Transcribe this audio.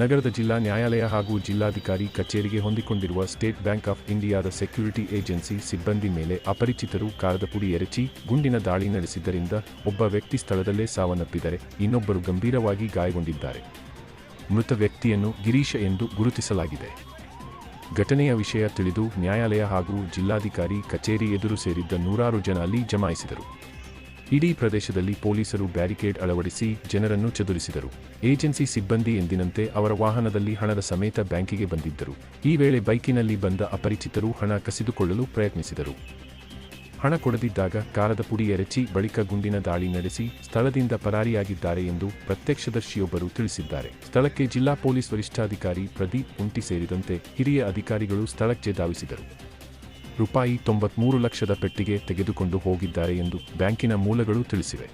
ನಗರದ ಜಿಲ್ಲಾ ನ್ಯಾಯಾಲಯ ಹಾಗೂ ಜಿಲ್ಲಾಧಿಕಾರಿ ಕಚೇರಿಗೆ ಹೊಂದಿಕೊಂಡಿರುವ ಸ್ಟೇಟ್ ಬ್ಯಾಂಕ್ ಆಫ್ ಇಂಡಿಯಾದ ಸೆಕ್ಯೂರಿಟಿ ಏಜೆನ್ಸಿ ಸಿಬ್ಬಂದಿ ಮೇಲೆ ಅಪರಿಚಿತರು ಕಾರದ ಪುಡಿ ಎರಚಿ ಗುಂಡಿನ ದಾಳಿ ನಡೆಸಿದ್ದರಿಂದ ಒಬ್ಬ ವ್ಯಕ್ತಿ ಸ್ಥಳದಲ್ಲೇ ಸಾವನ್ನಪ್ಪಿದರೆ ಇನ್ನೊಬ್ಬರು ಗಂಭೀರವಾಗಿ ಗಾಯಗೊಂಡಿದ್ದಾರೆ. ಮೃತ ವ್ಯಕ್ತಿಯನ್ನು ಗಿರೀಶ ಎಂದು ಗುರುತಿಸಲಾಗಿದೆ. ಘಟನೆಯ ವಿಷಯ ತಿಳಿದು ನ್ಯಾಯಾಲಯ ಹಾಗೂ ಜಿಲ್ಲಾಧಿಕಾರಿ ಕಚೇರಿ ಎದುರು ಸೇರಿದ್ದ ನೂರಾರು ಜನ ಅಲ್ಲಿ ಜಮಾಯಿಸಿದರು. ಇಡೀ ಪ್ರದೇಶದಲ್ಲಿ ಪೊಲೀಸರು ಬ್ಯಾರಿಕೇಡ್ ಅಳವಡಿಸಿ ಜನರನ್ನು ಚದುರಿಸಿದರು. ಏಜೆನ್ಸಿ ಸಿಬ್ಬಂದಿ ಎಂದಿನಂತೆ ಅವರ ವಾಹನದಲ್ಲಿ ಹಣದ ಸಮೇತ ಬ್ಯಾಂಕಿಗೆ ಬಂದಿದ್ದರು. ಈ ವೇಳೆ ಬೈಕಿನಲ್ಲಿ ಬಂದ ಅಪರಿಚಿತರು ಹಣ ಕಸಿದುಕೊಳ್ಳಲು ಪ್ರಯತ್ನಿಸಿದರು. ಹಣ ಕೊಡದಿದ್ದಾಗ ಕಾರದ ಪುಡಿ ಎರಚಿ ಬಳಿಕ ಗುಂಡಿನ ದಾಳಿ ನಡೆಸಿ ಸ್ಥಳದಿಂದ ಪರಾರಿಯಾಗಿದ್ದಾರೆ ಎಂದು ಪ್ರತ್ಯಕ್ಷದರ್ಶಿಯೊಬ್ಬರು ತಿಳಿಸಿದ್ದಾರೆ. ಸ್ಥಳಕ್ಕೆ ಜಿಲ್ಲಾ ಪೊಲೀಸ್ ವರಿಷ್ಠಾಧಿಕಾರಿ ಪ್ರದೀಪ್ ಉಂಟಿ ಸೇರಿದಂತೆ ಹಿರಿಯ ಅಧಿಕಾರಿಗಳು ಸ್ಥಳಕ್ಕೆ ಧಾವಿಸಿದರು. ರೂಪಾಯಿ ತೊಂಬತ್ಮೂರು ಲಕ್ಷದ ಪೆಟ್ಟಿಗೆ ತೆಗೆದುಕೊಂಡು ಹೋಗಿದ್ದಾರೆ ಎಂದು ಬ್ಯಾಂಕಿನ ಮೂಲಗಳು ತಿಳಿಸಿವೆ.